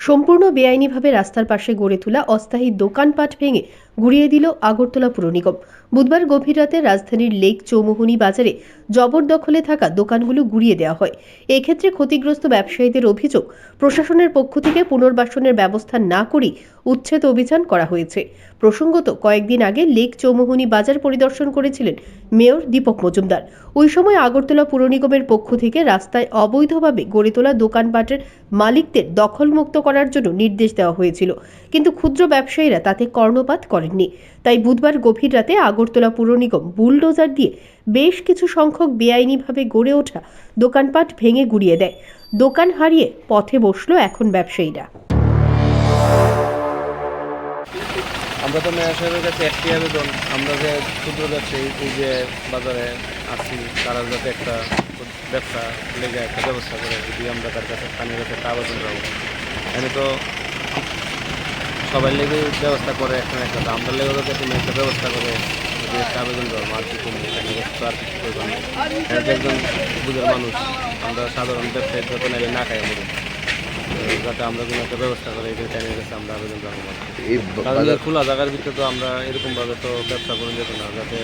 সম্পূর্ণ বেআইনিভাবে রাস্তার পাশে গড়ে তোলা অস্থায়ী দোকানপাট ভেঙে গুড়িয়ে দিল আগরতলা পুর নিগম। বুধবার গভীর রাতে রাজধানীর লেক চৌমুহনী বাজারে জবরদখলে থাকা দোকানগুলো গুড়িয়ে দেওয়া হয়। এক্ষেত্রে ক্ষতিগ্রস্ত ব্যবসায়ীদের অভিযোগ, প্রশাসনের পক্ষ থেকে পুনর্বাসনের ব্যবস্থা না করেই উচ্ছেদ অভিযান করা হয়েছে। প্রসঙ্গত, কয়েকদিন আগে লেক চৌমুহনী বাজার পরিদর্শন করেছিলেন মেয়র দীপক মজুমদার। ওই সময় আগরতলা পুর নিগমের পক্ষ থেকে রাস্তায় অবৈধভাবে গড়ে তোলা দোকানপাটের মালিকদের দখলমুক্ত করার জন্য নির্দেশ দেওয়া হয়েছিল। কিন্তু ক্ষুদ্র ব্যবসায়ীরা তাতে কর্ণপাত করেননি। তাই বুধবার গভীর রাতে আগরতলা পুর নিগম বুলডোজার দিয়ে বেশ কিছু সংখ্যক বেআইনিভাবে গড়ে ওঠা দোকানপাট ভেঙে গুড়িয়ে দেয়। দোকান হারিয়ে পথে বসল এখন ব্যবসায়ীরা। আমরা তো মেয়র সাহেবের কাছে একটি আবেদন। আমরা যে ক্ষুদ্র ব্যবসায়ী, এই যে বাজারে আছি, তারা যাতে একটা ব্যবসা, লেগে একটা ব্যবস্থা করে যদি আমরা তার কাছে স্থানীয় কাছে একটা আবেদন রাখব এখানে তো সবাই লেগে ব্যবস্থা করে একটা একটা তো আমরা লেগে যাতে তুমি একটা ব্যবস্থা করে আবেদন করব আর কি তুমি এখানে তো আর কিছু করব এখানে তো একজন বুঝের মানুষ আমরা সাধারণ ব্যবসায়ী যত নাইলে না খাই আমাদের যাতে আমরা কোনো একটা ব্যবস্থা করে এই টাইমের কাছে আমরা আবেদন রাখব আর কি। এই কারণ বাজার এই খোলা জায়গার ভিতরে তো আমরা এরকম ভাবে তো ব্যবসা করে যেত না যাতে